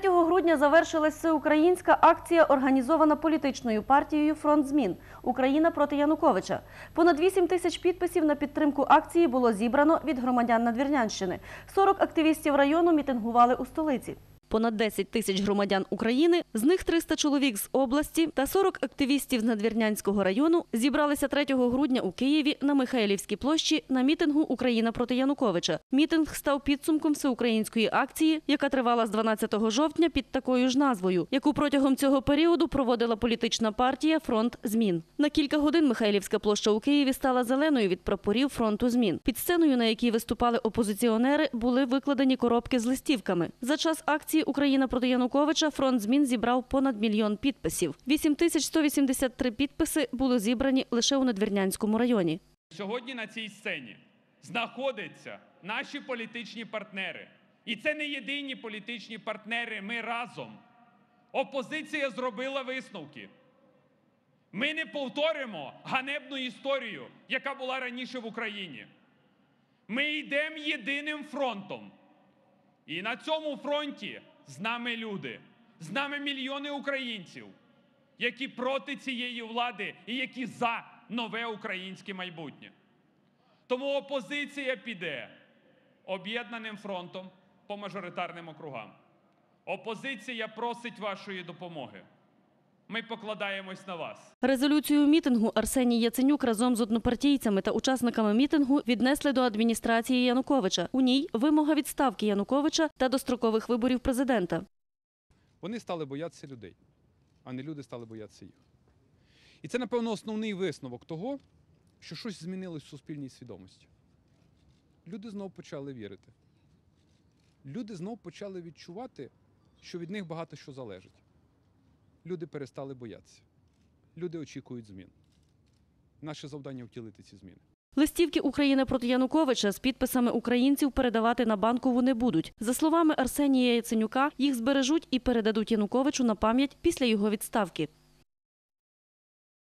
3 грудня завершилась всеукраїнська акція, організована політичною партією Фронт змін Україна проти Януковича. Понад 8 тисяч підписів на підтримку акції було зібрано від громадян Надвірнянщини. 40 активістів району мітингували у столиці. Понад 10 тисяч громадян України, з них 300 чоловік з області та 40 активістів з Надвірнянського району зібралися 3 грудня у Києві на Михайлівській площі на мітингу Україна проти Януковича. Мітинг став підсумком всеукраїнської акції, яка тривала з 12 жовтня під такою ж назвою, яку протягом цього періоду проводила політична партія Фронт змін. На кілька годин Михайлівська площа у Києві стала зеленою від прапорів фронту змін. Під сценою, на якій виступали опозиціонери, були викладені коробки з листівками. За час акції Україна проти Януковича фронт змін зібрав понад мільйон підписів. 8183 підписи були зібрані лише у Надвірнянському районі. Сьогодні на цій сцені знаходяться наші політичні партнери. І це не єдині політичні партнери. Ми разом. Опозиція зробила висновки. Ми не повторимо ганебну історію, яка була раніше в Україні. Ми йдемо єдиним фронтом. І на цьому фронті з нами люди, з нами мільйони українців, які проти цієї влади і які за нове українське майбутнє. Тому опозиція піде об'єднаним фронтом по мажоритарним округам. Опозиція просить вашої допомоги. Ми покладаємось на вас. Резолюцію мітингу Арсеній Яценюк разом з однопартійцями та учасниками мітингу віднесли до адміністрації Януковича. У ній вимога відставки Януковича та дострокових виборів президента. Вони стали боятися людей, а не люди стали боятися їх. І це, напевно, основний висновок того, що щось змінилось в суспільній свідомості. Люди знову почали вірити. Люди знову почали відчувати, що від них багато що залежить. Люди перестали боятися. Люди очікують змін. Наше завдання втілити ці зміни. Листівки України проти Януковича з підписами українців передавати на банкову не будуть. За словами Арсенія Яценюка, їх збережуть і передадуть Януковичу на пам'ять після його відставки.